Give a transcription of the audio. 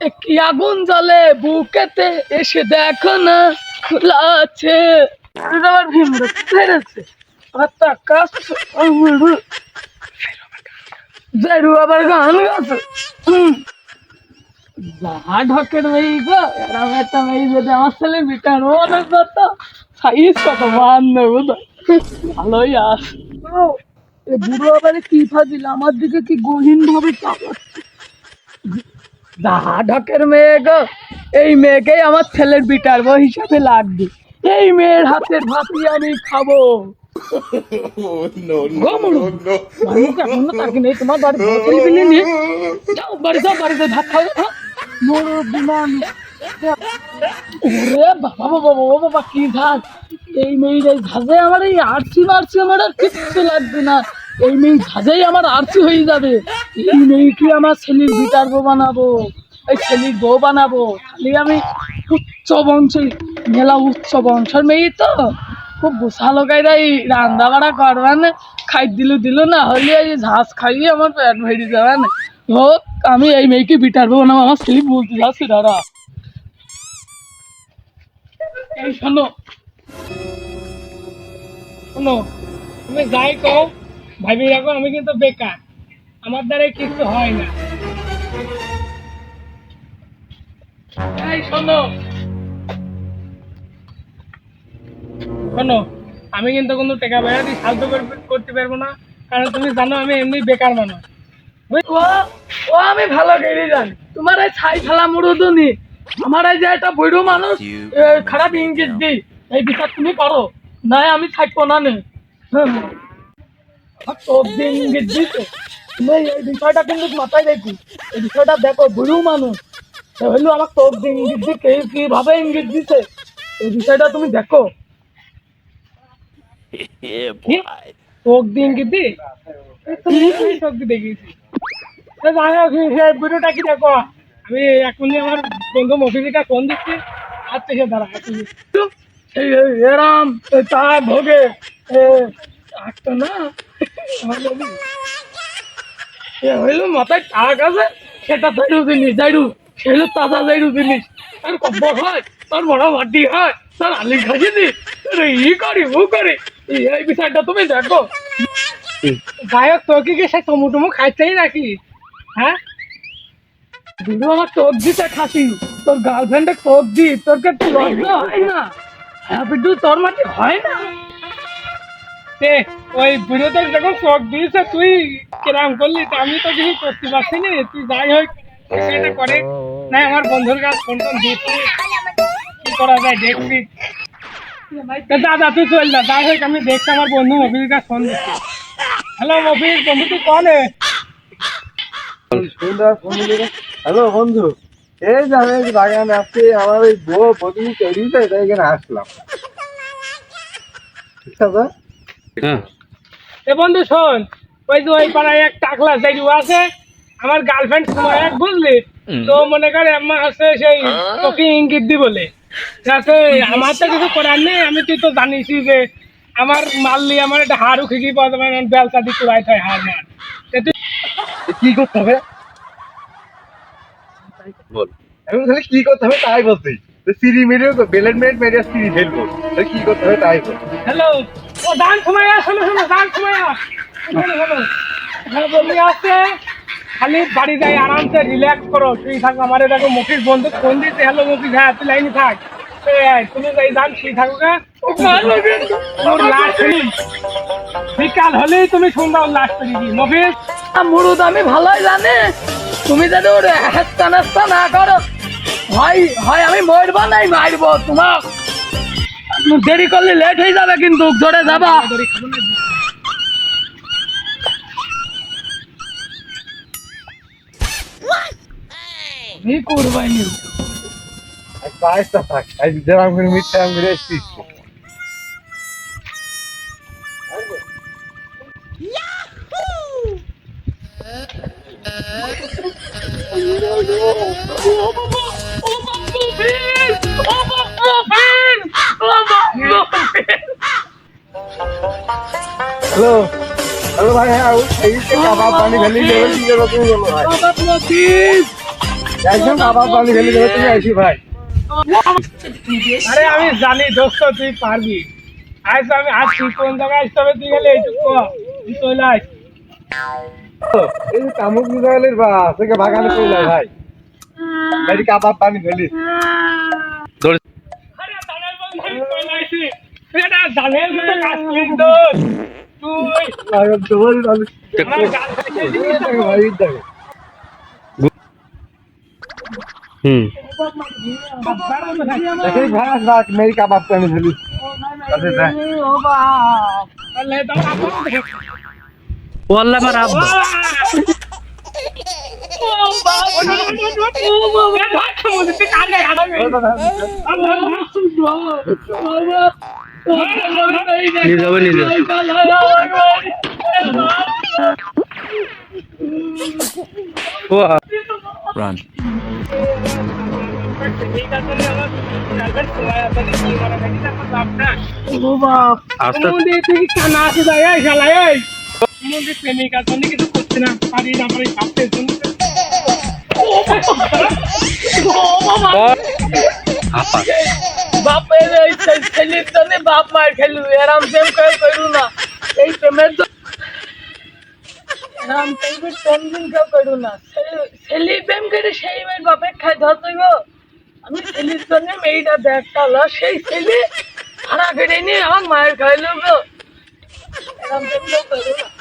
এ কি আগুন জ্বলে বুকেতে এসে দেখো না খোলা আছে। আবার ভীম ফেরেছে আবার তাকাস জেরু আবার গান গাছে যা ঢকের মেয়ে গো এরম একটা মেয়ে যদি আমার ছেলে বিটার অনেক কত সাইজ কত মান নেব তো ভালোই আস। বুড়ো আবার কি ফাজিল আমার দিকে কি গহীন ভাবে ঢকের মেয়ে গো এই মেয়েকেই আমার ছেলের বিটার বউ হিসাবে লাগবে। এই মেয়ের হাতের ভাতি আমি খাব। তোমার বাড়ি হোটেল বিলি নিয়ে যাও বাড়ি যাও বাড়িতে ভাত খাও। মোর বিমান বাবা বাবা বাবা বাবা কি ঝাঁজ এই মেয়ের এই ঝাঁজে আমার এই আরসি মারছি আমার আর কিচ্ছু লাগবে না। এই মেয়ে ঝাঁজেই আমার আরসি হয়ে যাবে। এই মেয়েকে আমার ছেলের বিটার বউ বানাবো। এই ছেলের বউ বানাবো। খালি আমি উচ্চ বংশের মেলা উচ্চ বংশের মেয়ে তো। খুব গোসা লোকাইরা এই রান্না বাড়া করবেন। খাই দিল দিল, না হলে এই ঝাঁজ খাইয়ে আমার পেট ভেড়ে যাবে না হোক, আমি এই মেয়েকে বিটার বউ বানাবো। আমার ছেলে বলতে যাচ্ছি দাদা এই শোনো শোনো তুমি যাই কও ভাবি রাখো আমি কিন্তু বেকার। আমার দ্বারা কিছু হয় না। এই শোনো। শোনো আমি কিন্তু কোনো টাকা বেড়া দিয়ে সাহায্য করতে পারব না কারণ তুমি জানো আমি এমনি বেকার মানুষ। ও ও আমি ভালো করে জানি। তোমার এই ছাই ফেলা মুড়ুদুনি আমার এই যে একটা বৈরু মানুষ খারাপ ইঙ্গিত দিই। এই বিচার তুমি করো। নাই আমি থাকব না নে। হ্যাঁ। ইঙ্গিত দিতে এই বিষয়টা কিন্তু মাথায় দেখি এই বিষয়টা দেখো বুড়ো মানুষ। হইল আমার তোর ইঙ্গিত দিয়ে কে কীভাবে ইঙ্গিত দিছে? এই বিষয়টা তুমি দেখো। কি? চোখ দিয়ে ইঙ্গিত দি এই তুমি তুমি চোখ দিয়ে দেখিয়েছি এ যাই হোক, এই- এই ভিডিওটা কি দেখো? আমি এখনই আমার বন্ধু মফিজিটা ফোন দিচ্ছি। আর থেকে দাঁড়া ভোগে। আছে, সেটা জাইরু জিনিস তুমি দেখো। গায়ক তোকে কি সে টমু খাইতেই নাকি? হ্যাঁ? দুটো আমার তোর দিতে খাসি। তোর গার্লফ্রেন্ডে তোর দি, তোর কে একটু লজ্জা হয় না? হ্যাঁ বিদ্যু তোর মাটি হয় না? তে, ওই ভিডিওতে যখন চোখ দিয়েছে, তুই কিরাম করলি? তা আমি তো কিছু করতে পারছি না। তুই যাই হোক, সেটা করে। না, আমার বন্ধুর কাছে ফোন টোন দিচ্ছি কি করা যায় দেখছি দাদা, তুই চল না, যাই হোক, আমি দেখছি আমার বন্ধু মফিজের কাছে ফোন দিচ্ছি। হ্যালো মফিজ, বন্ধু, তুই কনে? হ্যালো, বন্ধু। এই যে আমি এই আসছি আমার ওই বউ প্রতিদিন তৈরি তাই এখানে আসলাম। ঠিক আছে? এ বন্ধু শোন ওই যে ওই পাড়ায় এক টাকলা যাই আছে আমার গার্লফ্রেন্ড সময় এক বুঝলি? তো মনে করে আমার হচ্ছে সেই তোকে ইঙ্গিত দি বলে। যাতে আমার তো কিছু করার নেই আমি তুই তো জানিসই যে আমার মারলি আমার একটা হাড় উঠে গিয়ে পাওয়া যাবে বেলকা দিয়ে কুড়াই থাকে হাড় মার। কি করতে হবে? বল। এখন তাহলে কি করতে হবে তাই বলছি। তো সিঁড়ি মেরে বেলেট মেট মেরে সিঁড়ি ফেলব। তাহলে কি করতে হবে তাই বল হ্যালো ও দান সময় শোনো শোনো দান সময় আস। শোনো শোনো। হ্যাঁ বলি আছে? খালি বাড়ি যাই আরামসে রিল্যাক্স করো তুই থাক। আমার দেখো মুখির বন্ধু ফোন দিতে হ্যালো মুখি হ্যাঁ তুই লাইনে থাক। তুমি যাই যান থাকো লাস্ট বিকাল হলেই তুমি সন্ধ্যা লাস্ট করে দিই মফিজ মুরুদ আমি ভালোই জানি। তুমি যদি ওর হেস্তা নেস্তা না করো, হয় হয় আমি মরবো নাই মারবো তোমার দেরি করলে লেট হয়ে যাবে কিন্তু, জোরে যাবা। কি করবাইনি আর পায়েসটা থাক আজ যেরকম করে মিথ্যা আমি করে এসছিস হ্যালো হ্যালো ভাই হ্যাঁ এই কাবাব পানি ফেলি দেবে কি দেবে তুমি বলো ভাই একদম কাবাব পানি ফেলি দেবে তুমি আইসি ভাই আরে আমি জানি দোস্ত তুই পারবি। আজ আমি আসছি কোন জায়গায় আসতে হবে তুই গেলে এইটুকু। তুই চলে আস এই কামুক বুঝাইলের বা থেকে বাগানে চলে ভাই। ভাই কাবাব পানি ফেলি আরে দালাল বন্ধু আমি চলে আসি তুই এটা জানেন না কাজ করিস দোস্ত তুই লাগা তোমার আমি আমার গাল থেকে দিবি তো। ভাই দেখো বারো তো থাকি। দেখি ভাই রাখ মেরি কাবাব পানি ফেলি আরে ভাই আল্লাহ, দাও, আপন দেখ। নিয়ে যাবে নিয়ে যাবে রান প্রেমিকা কিছু করছে না পারি না পারি ভাবতে করে করু করু করে সেই খাই আমি ছেলের জন্য মেয়েটা দেখতাল সেই ছেলে ভাড়া কেটে নিয়ে আমার মায়ের খাইলো কেউ করু না